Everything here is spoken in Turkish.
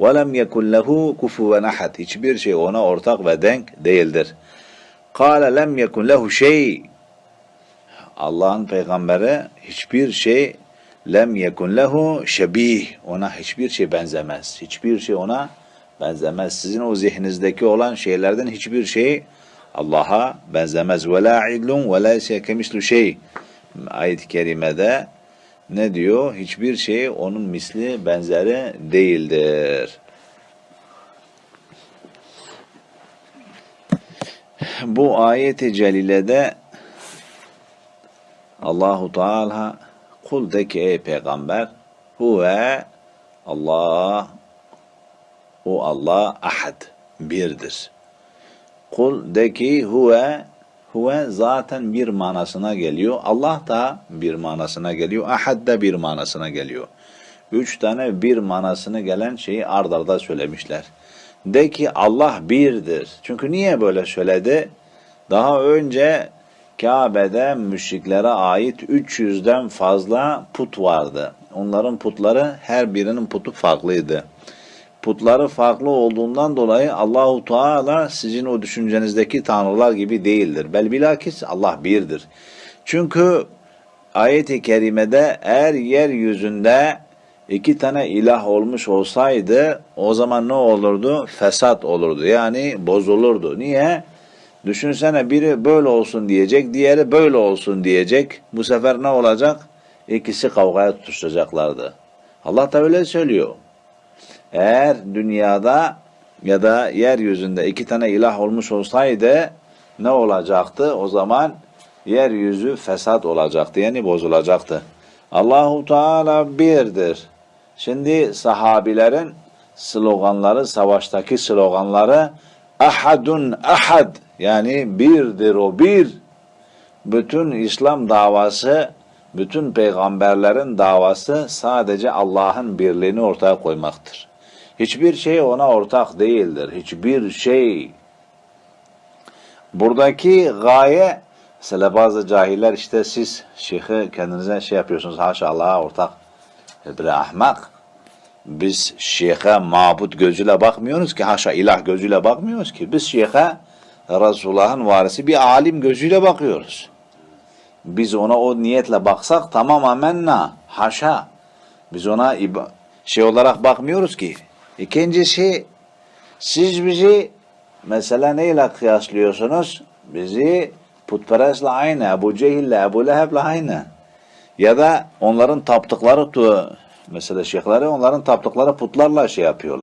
وَلَمْ يَكُنْ لَهُ كُفُوًا أَحَدٍ Hiçbir şey ona ortak ve denk değildir. قَالَ لَمْ يَكُنْ لَهُ şey Allah'ın peygamberi hiçbir şey lem yekun lehu şebih ona hiçbir şey benzemez. Hiçbir şey ona benzemez. Sizin o zihninizdeki olan şeylerden hiçbir şey Allah'a benzemez. Ve la idlun ve la kemislu şey. Ayet-i kerimede ne diyor? Hiçbir şey onun misli benzeri değildir. Bu ayet-i celilede Allahu Teala kul de ki ey peygamber huve Allah o Allah ahad birdir. Kul de ki huve huve zaten bir manasına geliyor. Allah da bir manasına geliyor. Ahad da bir manasına geliyor. Üç tane bir manasını gelen şeyi ard arda söylemişler. De ki Allah birdir. Çünkü niye böyle söyledi? Daha önce Kabe'de müşriklere ait 300'den fazla put vardı. Onların putları her birinin putu farklıydı. Putları farklı olduğundan dolayı Allahu Teala sizin o düşüncenizdeki tanrılar gibi değildir. Bel bilakis Allah birdir. Çünkü ayet-i kerimede eğer yeryüzünde iki tane ilah olmuş olsaydı o zaman ne olurdu? Fesat olurdu. Yani bozulurdu. Niye? Düşünsene biri böyle olsun diyecek, diğeri böyle olsun diyecek. Bu sefer ne olacak? İkisi kavgaya tutuşacaklardı. Allah da öyle söylüyor. Eğer dünyada ya da yeryüzünde iki tane ilah olmuş olsaydı ne olacaktı? O zaman yeryüzü fesat olacaktı yani bozulacaktı. Allahu Teala birdir. Şimdi sahabilerin sloganları, savaştaki sloganları ahadun ahad yani birdir o bir. Bütün İslam davası, bütün peygamberlerin davası sadece Allah'ın birliğini ortaya koymaktır. Hiçbir şey ona ortak değildir. Hiçbir şey. Buradaki gaye mesela bazı cahiller işte siz şeyhi kendinize şey yapıyorsunuz haşa Allah'a ortak. Bir ahmak. Biz şeyhe mabut gözüyle bakmıyoruz ki haşa ilah gözüyle bakmıyoruz ki. Biz şeyhe Resulullah'ın varisi bir alim gözüyle bakıyoruz. Biz ona o niyetle baksak tamam amenna haşa. Biz ona şey olarak bakmıyoruz ki. İkincisi siz bizi mesela neyle kıyaslıyorsunuz? Bizi putperestle aynı, Ebu Cehil'le, Ebu Leheb'le aynı. Ya da onların taptıkları mesela şeyhleri onların taptıkları putlarla şey yapıyorlar.